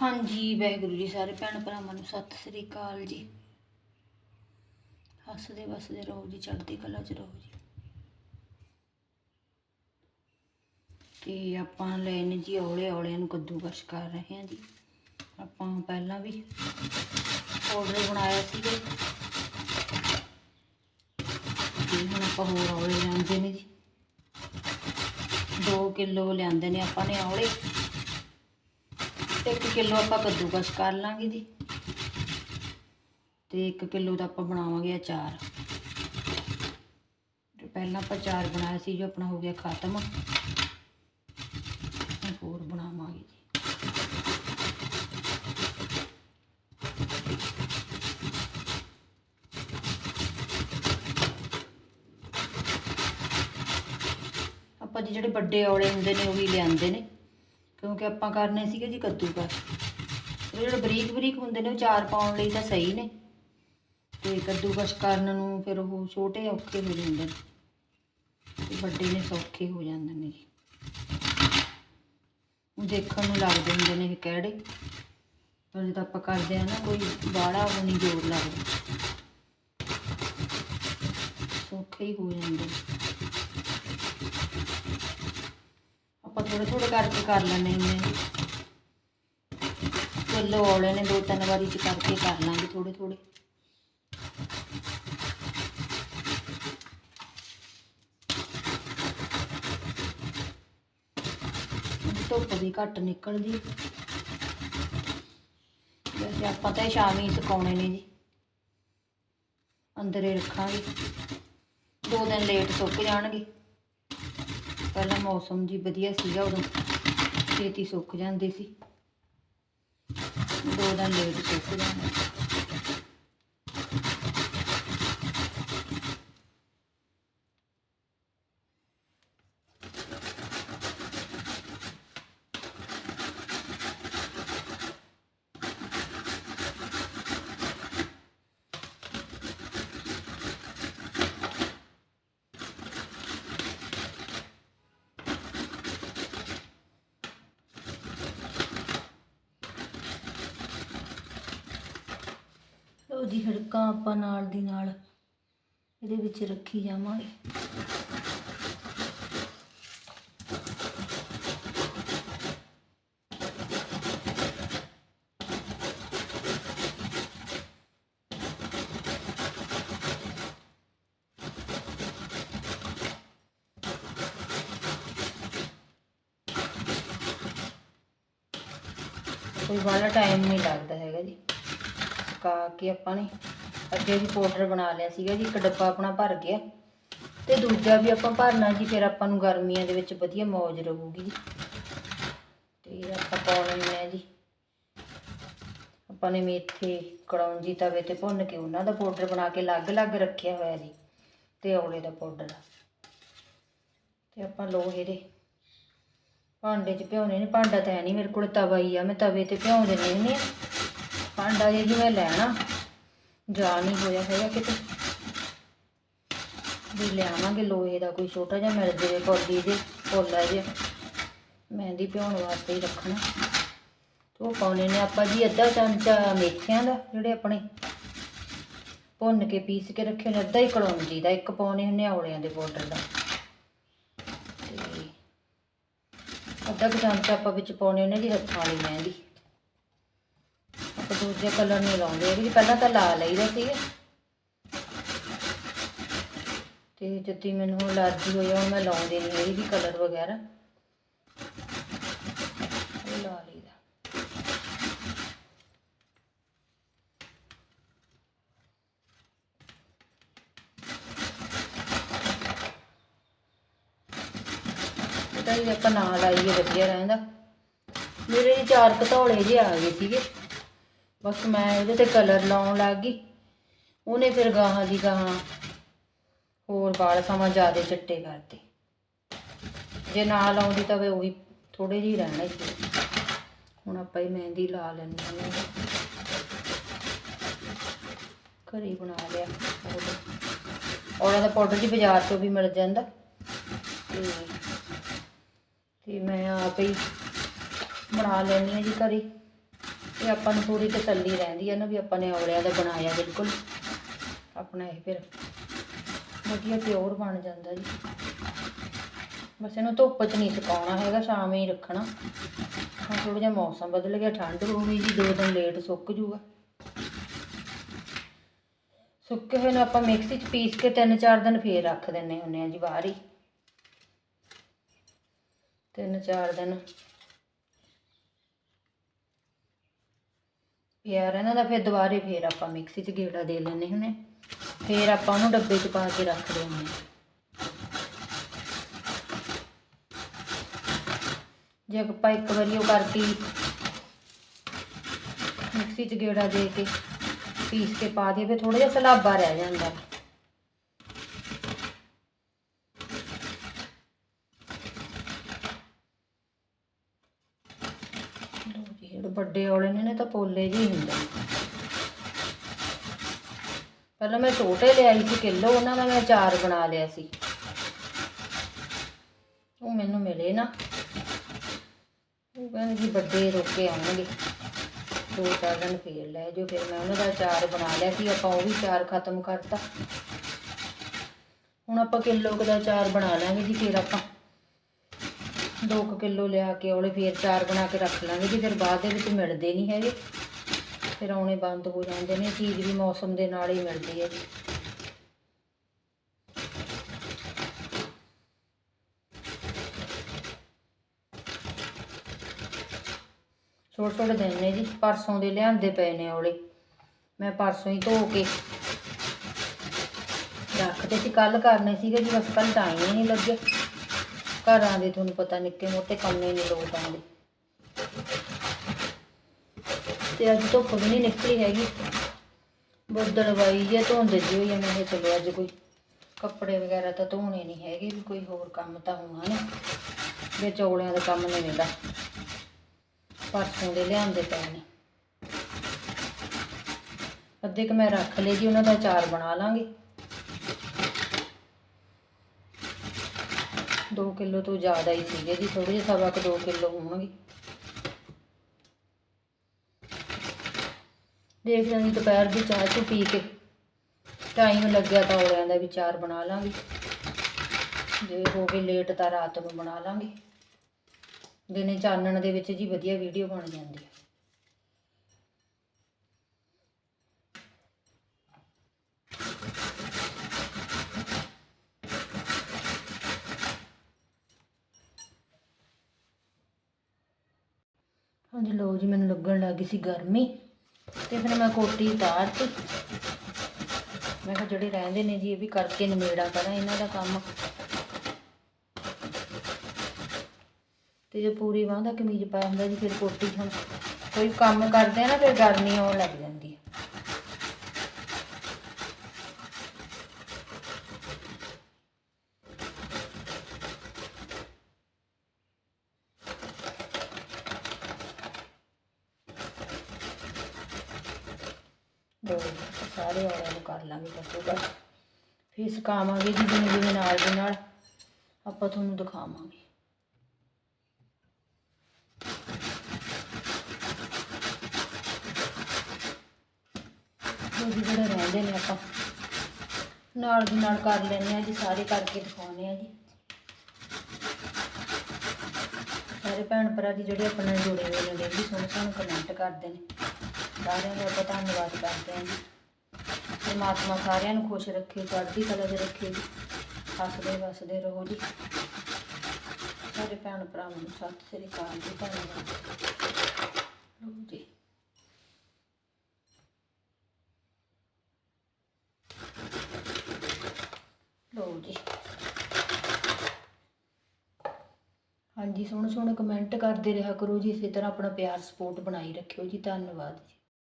ਹਾਂਜੀ, ਵਾਹਿਗੁਰੂ ਜੀ, ਸਾਰੇ ਭੈਣ ਭਰਾਵਾਂ ਨੂੰ ਸਤਿ ਸ੍ਰੀ ਅਕਾਲ ਜੀ। ਹੱਸਦੇ ਵਸਦੇ ਰਹੋ ਜੀ, ਚੜ੍ਹਦੀ ਕਲਾ 'ਚ ਰਹੋ ਜੀ। ਤੇ ਆਪਾਂ ਲੈ ਜੀ, ਔਲੇ ਔਲਿਆਂ ਨੂੰ ਕੱਦੂਕਸ਼ ਕਰ ਰਹੇ ਹਾਂ ਜੀ। ਆਪਾਂ ਪਹਿਲਾਂ ਵੀ ਆਰਡਰ ਬਣਾਇਆ ਸੀਗਾ। ਤੇ ਹੁਣ ਆਪਾਂ ਹੋਰ ਔਲੇ ਲਿਆਂਦੇ ਨੇ ਜੀ। 2 ਕਿਲੋ ਲਿਆਂਦੇ ਨੇ ਆਪਾਂ ਨੇ ਔਲੇ। ਤੇ 1 ਕਿਲੋ ਆਪਾਂ ਕੱਦੂਕਸ਼ ਕਰ ਲਾਂਗੇ ਜੀ। ਤੇ 1 ਕਿਲੋ ਦਾ ਆਪਾਂ ਬਣਾਵਾਂਗੇ ਅਚਾਰ। ਪਹਿਲਾਂ ਆਪਾਂ ਚਾਰ ਬਣਾਇਆ ਸੀ ਜੋ ਆਪਣਾ ਹੋ ਗਿਆ ਖਤਮ। ਹੋਰ ਬਣਾਵਾਂਗੇ ਜੀ। ਆਪਾਂ ਜੀ ਜਿਹੜੇ ਵੱਡੇ ਔਲੇ ਹੁੰਦੇ ਨੇ ਉਹ ਵੀ ਲਿਆਂਦੇ ਨੇ। ਕਿਉਂਕਿ ਆਪਾਂ ਕਰਨੇ ਸੀਗੇ ਜੀ ਕੱਦੂਕਸ ਇਹ ਜਿਹੜੇ ਬਰੀਕ ਬਰੀਕ ਹੁੰਦੇ ਨੇ ਉਹ ਚਾਰ ਪਾਉਣ ਲਈ ਤਾਂ ਸਹੀ ਨੇ। ਤੇ ਕੱਦੂਕਸ ਕਰਨ ਨੂੰ ਫਿਰ ਉਹ ਛੋਟੇ ਔਖੇ ਹੋ ਜਾਂਦੇ ਨੇ। ਵੱਡੇ ਨੇ ਸੌਖੇ ਹੋ ਜਾਂਦੇ ਨੇ ਜੀ। ਦੇਖਣ ਨੂੰ ਲੱਗਦੇ ਹੁੰਦੇ ਨੇ ਇਹ ਕਿਹੜੇ। ਪਰ ਜਦੋਂ ਆਪਾਂ ਕਰਦੇ ਆ ਨਾ, ਕੋਈ ਬਾੜਾ ਉਹ ਨਹੀਂ ਜ਼ੋਰ ਲੱਗਦਾ। ਸੌਖੇ ਹੀ ਹੋ ਜਾਂਦੇ ਨੇ ਆਪਾਂ ਥੋੜੇ ਥੋੜੇ ਕਰਕੇ ਕਰ ਲੈਣੇ ਹੁੰਦੇ ਚਲੋ ਕਿਲੋ ਔਲੇ ਨੇ ਦੋ ਤਿੰਨ ਵਾਰੀ ਚ ਕਰਕੇ ਕਰ ਲਾਂਗੇ ਥੋੜੇ ਥੋੜੇ ਧੁੱਪ ਵੀ ਘੱਟ ਨਿਕਲਦੀ। ਵੈਸੇ ਆਪਾਂ ਤਾਂ ਸ਼ਾਮੀ ਸੁਕਾਉਣੇ ਨੇ ਜੀ। ਅੰਦਰ ਹੀ ਰੱਖਾਂਗੇ। ਦੋ ਦਿਨ ਲੇਟ ਸੁੱਕ ਜਾਣਗੇ। ਪਹਿਲਾਂ ਮੌਸਮ ਜੀ ਵਧੀਆ ਸੀਗਾ ਉਦੋਂ। ਛੇਤੀ ਸੁੱਕ ਜਾਂਦੇ ਸੀ। ਦੋ ਦਿਨ ਲੇਟ ਸੁੱਕ ਜਾਂਦੇ ਲਓ ਹੜਕਾਂ ਆਪਾਂ ਨਾਲ ਦੀ ਨਾਲ ਇਹਦੇ ਵਿੱਚ ਰੱਖੀ ਜਾਵਾਂਗੇ। ਕੋਈ ਵਾਲਾ ਟਾਈਮ ਨਹੀਂ ਲੱਗਦਾ ਹੈਗਾ ਜੀ। ਸੁਕਾ ਕੇ ਆਪਾਂ ਨੇ ਅੱਗੇ ਵੀ ਪਾਊਡਰ ਬਣਾ ਲਿਆ ਸੀਗਾ ਜੀ, ਇੱਕ ਡੱਬਾ ਆਪਣਾ ਭਰ ਗਿਆ। ਤੇ ਦੂਜਾ ਵੀ ਆਪਾਂ ਭਰਨਾ ਜੀ, ਫਿਰ ਆਪਾਂ ਨੂੰ ਗਰਮੀਆਂ ਦੇ ਵਿੱਚ ਵਧੀਆ ਮੌਜ ਰਹੂਗੀ ਜੀ। ਤੇ ਆਪਾਂ ਪਾਉਣੇ ਨੇ ਜੀ। ਆਪਾਂ ਨੇ ਮੇਥੇ, ਕੜੌਂਜੀ, ਤਵੇ ਤੇ ਭੁੰਨ ਕੇ ਉਹਨਾਂ ਦਾ ਪਾਊਡਰ ਬਣਾ ਕੇ ਅਲੱਗ-ਅਲੱਗ ਰੱਖਿਆ ਹੋਇਆ ਜੀ, ਤੇ ਔਲੇ ਦਾ ਪਾਊਡਰ ਤੇ ਆਪਾਂ ਲੋਹੇ ਦੇ ਭਾਂਡੇ 'ਚ ਭਿਉਣੇ ਨੇ, ਭਾਂਡਾ ਤਾਂ ਹੈ ਨਹੀਂ ਮੇਰੇ ਕੋਲ, ਤਵਾ ਹੀ ਆ, ਮੈਂ ਤਵੇ ਤੇ ਭਿਉਂ ਦਿੰਦੀ ਹੁੰਦੀ ਆ ਅੰਡਾ ਜੇ ਜੀ ਮੈਂ ਲੈਣਾ। ਜਾ ਨਹੀਂ ਹੋਇਆ ਹੈਗਾ ਕਿਤੇ। ਵੀ ਲਿਆਵਾਂਗੇ ਲੋਹੇ ਦਾ ਕੋਈ ਛੋਟਾ ਜਿਹਾ, ਮਿਲ ਜਾਵੇ ਕੌਲੀ ਦੇ ਕੋਲਾ ਜਿਹਾ। ਮਹਿੰਦੀ ਭਿਉਣ ਵਾਸਤੇ ਹੀ ਰੱਖਣਾ। ਉਹ ਪਾਉਣੇ ਨੇ ਆਪਾਂ ਜੀ ਅੱਧਾ ਚਮਚਾ ਮੇਥਿਆਂ ਦਾ, ਜਿਹੜੇ ਆਪਣੇ ਭੁੰਨ ਕੇ ਪੀਸ ਕੇ ਰੱਖੇ ਨੇ, ਅੱਧਾ ਹੀ ਕਲੌਂਜੀ ਦਾ, ਇੱਕ ਪਾਉਣੇ ਹੁੰਨੇ ਔਲਿਆਂ ਦੇ ਪਾਊਡਰ ਦਾ। ਤੇ ਅੱਧਾ ਕੁ ਚਮਚਾ ਆਪਾਂ ਵਿੱਚ ਪਾਉਣੇ ਹੁੰਨੇ ਜੀ ਹੱਥਾਂ ਵਾਲੀ ਮਹਿੰਦੀ। ਦੂਜੇ ਕਲਰ ਨਹੀਂ ਲਾਉਂਦੇ ਇਹਦੀ ਪਹਿਲਾਂ ਤਾਂ ਲਾ ਲਈਦਾ ਸੀਗਾ। ਤੇ ਜਦੀ ਮੈਨੂੰ ਅਲਰਜੀ ਹੋਈ ਆ, ਹੁਣ ਮੈਂ ਲਾਉਂਦੀ ਨਹੀਂ ਹੈਗੀ ਕਲਰ ਵਗੈਰਾ। ਇਹ ਲਾ ਲਈਦਾ। ਪਤਾ ਹੀ ਆਪਾਂ ਨਾਲ ਆਈਏ, ਵਧੀਆ ਰਹਿੰਦਾ। ਮੇਰੇ ਜੀ ਚਾਰ ਘਤੌਲੇ ਜਿਹੇ ਆ ਗਏ ਸੀਗੇ। ਬਸ ਮੈਂ ਇਹਦੇ ਤੇ ਕਲਰ ਲਾਉਣ ਲੱਗ ਗਈ। ਉਹਨੇ ਫਿਰ ਗਾਹਾਂ ਦੀ ਗਾਹਾਂ ਹੋਰ ਵਾਲ ਸਮਾਂ ਜ਼ਿਆਦਾ ਚਿੱਟੇ ਕਰਤੇ। ਜੇ ਨਾ ਲਾਉਂਦੀ ਤਾਂ ਵੇ ਉਹੀ ਥੋੜੇ ਜਿਹੇ ਰਹਿਣੇ ਸੀ। ਹੁਣ ਆਪਾਂ ਹੀ ਮਹਿੰਦੀ ਲਾ ਲੈਂਦੇ ਹਾਂ। ਘਰੇ ਬਣਾ ਲਿਆ ਪਾਊਡਰ ਦਾ ਪਾਊਡਰ ਜੀ ਬਾਜ਼ਾਰ ਤੋਂ ਵੀ ਮਿਲ ਜਾਂਦਾ। ਤੇ ਤੇ ਮੈਂ ਆਪ ਹੀ ਬਣਾ ਲੈਂਦੀ ਹਾਂ ਜੀ ਘਰੇ। ਇਹ ਆਪਾਂ ਨੂੰ ਪੂਰੀ ਤਸੱਲੀ ਰਹਿੰਦੀ ਹੈ ਨਾ ਵੀ ਆਪਾਂ ਨੇ ਔਲਿਆਂ ਦਾ ਬਣਾਇਆ ਬਿਲਕੁਲ। ਆਪਣਾ ਇਹ ਫਿਰ ਵਧੀਆ ਪਿਓਰ ਬਣ ਜਾਂਦਾ ਜੀ। ਬਸ ਇਹਨੂੰ ਧੁੱਪ 'ਚ ਨਹੀਂ ਸੁਕਾਉਣਾ ਹੈਗਾ, ਸ਼ਾਮੇ ਹੀ ਰੱਖਣਾ। ਹੁਣ ਥੋੜਾ ਜਿਹਾ ਮੌਸਮ ਬਦਲ ਗਿਆ, ਠੰਡ ਹੋ ਗਈ ਜੀ, ਦੋ ਦਿਨ ਲੇਟ ਸੁੱਕ ਜੂਗਾ। ਸੁੱਕੇ ਹੋਏ ਨੂੰ ਆਪਾਂ ਮਿਕਸੀ 'ਚ ਪੀਸ ਕੇ ਤਿੰਨ ਚਾਰ ਦਿਨ ਫੇਰ ਰੱਖ ਦਿੰਨੇ ਹੁੰਨੇ ਆ ਜੀ, ਬਾਹਰ ਹੀ। ਤਿੰਨ ਚਾਰ ਦਿਨ ਯਾਰ ਇਹਨਾਂ ਦਾ ਫਿਰ ਦੁਬਾਰੇ ਫਿਰ ਆਪਾਂ ਮਿਕਸੀ 'ਚ ਗੇੜਾ ਦੇ ਲੈਨੇ ਹੁੰਨੇ ਫਿਰ ਆਪਾਂ ਉਹਨੂੰ ਡੱਬੇ 'ਚ ਪਾ ਕੇ ਰੱਖ ਦਿੰਨੇ ਜੇ ਆਪਾਂ ਇੱਕ ਵਾਰੀ ਉਹ ਕਰਤੀ ਮਿਕਸੀ 'ਚ ਗੇੜਾ ਦੇ ਕੇ ਪੀਸ ਕੇ ਪਾ ਦਈਏ, ਫਿਰ ਥੋੜਾ ਜਿਹਾ ਸਲਾਬਾ ਰਹਿ ਜਾਂਦਾ ਲਓ ਜੀ ਜਿਹੜੇ ਵੱਡੇ ਔਲੇ ਨੇ ਨੇ ਤਾਂ ਪੋਲੇ ਜੀ ਹੁੰਦੇ। ਪਹਿਲਾਂ ਮੈਂ ਛੋਟੇ ਲਿਆਈ ਸੀ ਕਿਲੋ, ਉਹਨਾਂ ਦਾ ਮੈਂ ਚਾਰ ਬਣਾ ਲਿਆ ਸੀ। ਉਹ ਮੈਨੂੰ ਮਿਲੇ ਨਾ। ਉਹ ਕਹਿੰਦੇ ਜੀ ਵੱਡੇ ਰੋਕੇ ਆਉਣਗੇ। ਦੋ ਚਾਰ ਦਿਨ ਫੇਰ ਲੈ ਜੋ ਫਿਰ ਮੈਂ ਉਹਨਾਂ ਦਾ ਚਾਰ ਬਣਾ ਲਿਆ ਸੀ, ਆਪਾਂ ਉਹ ਵੀ ਚਾਰ ਖਤਮ ਕਰਤਾ। ਹੁਣ ਆਪਾਂ ਕਿਲੋ ਕੁ ਦਾ ਚਾਰ ਬਣਾ ਲਾਂਗੇ ਜੀ ਫਿਰ ਆਪਾਂ। 2 ਕਿਲੋ ਲਿਆ ਕੇ ਉਹਲੇ ਫੇਰ ਚਾਰ ਬਣਾ ਕੇ ਰੱਖ ਲਾਂਗੇ, ਜੀ ਫਿਰ ਬਾਅਦ ਦੇ ਵਿੱਚ ਮਿਲਦੇ ਨਹੀਂ ਹੈਗੇ। ਫਿਰ ਆਉਣੇ ਬੰਦ ਹੋ ਜਾਂਦੇ ਨੇ, ਚੀਜ਼ ਵੀ ਮੌਸਮ ਦੇ ਨਾਲ ਹੀ ਮਿਲਦੀ ਹੈ। ਜੀ ਛੋਟੇ ਛੋਟੇ ਦਿਨ ਨੇ ਜੀ, ਪਰਸੋਂ ਦੇ ਲਿਆਂਦੇ ਪਏ ਨੇ ਔਲੇ ਮੈਂ ਪਰਸੋਂ ਹੀ ਧੋ ਕੇ ਰੱਖਦੇ ਸੀ ਕੱਲ ਕਰਨੇ ਸੀਗੇ ਜੀ, ਬਸ ਕੱਲ ਟਾਈਮ ਹੀ ਨਹੀਂ ਲੱਗਿਆ। ਘਰਾਂ ਦੇ ਤੁਹਾਨੂੰ ਪਤਾ ਨਿੱਕੇ ਮੋਟੇ ਕੰਮੇ ਨਹੀਂ ਲੋਟ ਆਉਂਦੇ। ਤੇ ਅੱਜ ਧੁੱਪ ਵੀ ਨਹੀਂ ਨਿਕਲੀ ਹੈਗੀ। ਬੱਦਲ ਵਾਈ ਜੇ ਧੁੰਦ ਜਿਹੀ ਹੋਈ ਮੈਂ ਚਲੋ ਅੱਜ ਕੋਈ ਕੱਪੜੇ ਵਗੈਰਾ ਤਾਂ ਧੋਣੇ ਨਹੀਂ ਹੈਗੇ, ਵੀ ਕੋਈ ਹੋਰ ਕੰਮ ਤਾਂ ਹੋਣਾ ਨਹੀਂ ਵਿੱਚ ਚੌਲਿਆਂ ਦਾ ਕੰਮ ਨਹੀਂ ਮਿਲਦਾ ਪਰਸੋਂ ਦੇ ਲਿਆਂਦੇ ਪਏ ਨੇ ਅੱਧੇ ਕ ਮੈਂ ਰੱਖ ਲਏ ਜੀ, ਉਹਨਾਂ ਦਾ ਅਚਾਰ ਬਣਾ ਲਾਂਗੇ। 2 ਕਿਲੋ ਤੋਂ ਜ਼ਿਆਦਾ ਹੀ ਸੀਗੇ ਜੀ ਥੋੜੇ ਜਿਹਾ ਸਵਾ ਕੁ 2 ਕਿਲੋ ਹੋਣਗੇ। ਦੇਖ ਲਾਂਗੇ ਦੁਪਹਿਰ ਦੀ ਚਾਹ ਚੂ ਪੀ ਕੇ ਟਾਈਮ ਲੱਗਿਆ ਤਾਂ ਔਲਿਆਂ ਦਾ ਵੀ ਚਾਰ ਬਣਾ ਲਾਂਗੇ। ਜੇ ਹੋ ਗਏ ਲੇਟ ਤਾਂ ਰਾਤ ਨੂੰ ਬਣਾ ਲਾਂਗੇ। ਦਿਨੇ ਚਾਨਣ ਦੇ ਵਿੱਚ ਜੀ ਵਧੀਆ ਵੀਡੀਓ ਬਣ ਜਾਂਦੀ ਹੈ ਹਾਂਜੀ ਲੋ ਜੀ, ਮੈਨੂੰ ਲੱਗਣ ਲੱਗ ਗਈ ਸੀ ਗਰਮੀ ਤੇ ਫਿਰ ਮੈਂ ਕੋਟੀ ਉਤਾਰਤੀ ਮੈਂ ਕਿਹਾ ਜਿਹੜੇ ਰਹਿੰਦੇ ਨੇ ਜੀ, ਇਹ ਵੀ ਕਰਕੇ ਨਿਮੇੜਾ ਕਰਾਂ ਇਹਨਾਂ ਦਾ ਕੰਮ। ਤੇ ਜੇ ਪੂਰੀ ਬਾਂਹ ਦਾ ਕਮੀਜ਼ ਪਾਇਆ ਹੁੰਦਾ ਜੀ, ਫਿਰ ਕੋਟੀ ਹੁਣ ਕੋਈ ਕੰਮ ਕਰਦੇ ਆ ਨਾ, ਫਿਰ ਗਰਮੀ ਆਉਣ ਲੱਗ ਜਾਂਦੀ ਹੈ ਦੋ ਸਾਰੇ ਔਰਾਂ ਨੂੰ ਕਰ ਲਾਂਗੇ ਘੱਟੋ ਘੱਟ ਫਿਰ ਸੁਕਾਵਾਂਗੇ ਜੀ ਜਿਵੇਂ ਜਿਵੇਂ ਨਾਲ ਦੇ ਨਾਲ। ਆਪਾਂ ਤੁਹਾਨੂੰ ਦਿਖਾਵਾਂਗੇ। ਉਹ ਜਿਹੜੇ ਰਹਿੰਦੇ ਨੇ ਆਪਾਂ, ਨਾਲ ਦੀ ਨਾਲ ਕਰ ਲੈਂਦੇ ਆ ਜੀ, ਸਾਰੇ ਕਰਕੇ ਦਿਖਾਉਂਦੇ ਆ ਜੀ। ਸਾਰੇ ਭੈਣ ਭਰਾ ਜੀ ਜਿਹੜੇ ਆਪਣੇ ਜੁੜੇ ਹੋਏ ਨੇ ਡੇਲੀ ਸੋਹਣੇ ਸਾਨੂੰ ਕਮੈਂਟ ਕਰਦੇ ਨੇ। ਸਾਰਿਆਂ ਦਾ ਆਪਾਂ ਧੰਨਵਾਦ ਕਰਦੇ ਹਾਂ ਜੀ। ਪਰਮਾਤਮਾ ਸਾਰਿਆਂ ਨੂੰ ਖੁਸ਼ ਰੱਖੇ, ਚੜ੍ਹਦੀ ਕਲਾ 'ਚ ਰੱਖੇ, ਹੱਸਦੇ ਵਸਦੇ ਰਹੋ ਜੀ। ਸਾਰੇ ਭੈਣ ਭਰਾਵਾਂ ਨੂੰ ਸਤਿ ਸ੍ਰੀ ਅਕਾਲ ਜੀ, ਧੰਨਵਾਦ। ਲਓ ਜੀ। ਲਓ ਜੀ। ਹਾਂਜੀ ਸੋਹਣੇ ਸੋਹਣੇ ਕਮੈਂਟ ਕਰਦੇ ਰਿਹਾ ਕਰੋ ਜੀ, ਇਸੇ ਤਰ੍ਹਾਂ ਆਪਣਾ ਪਿਆਰ, ਸਪੋਰਟ ਬਣਾਈ ਰੱਖਿਓ ਜੀ। ਧੰਨਵਾਦ ਜੀ।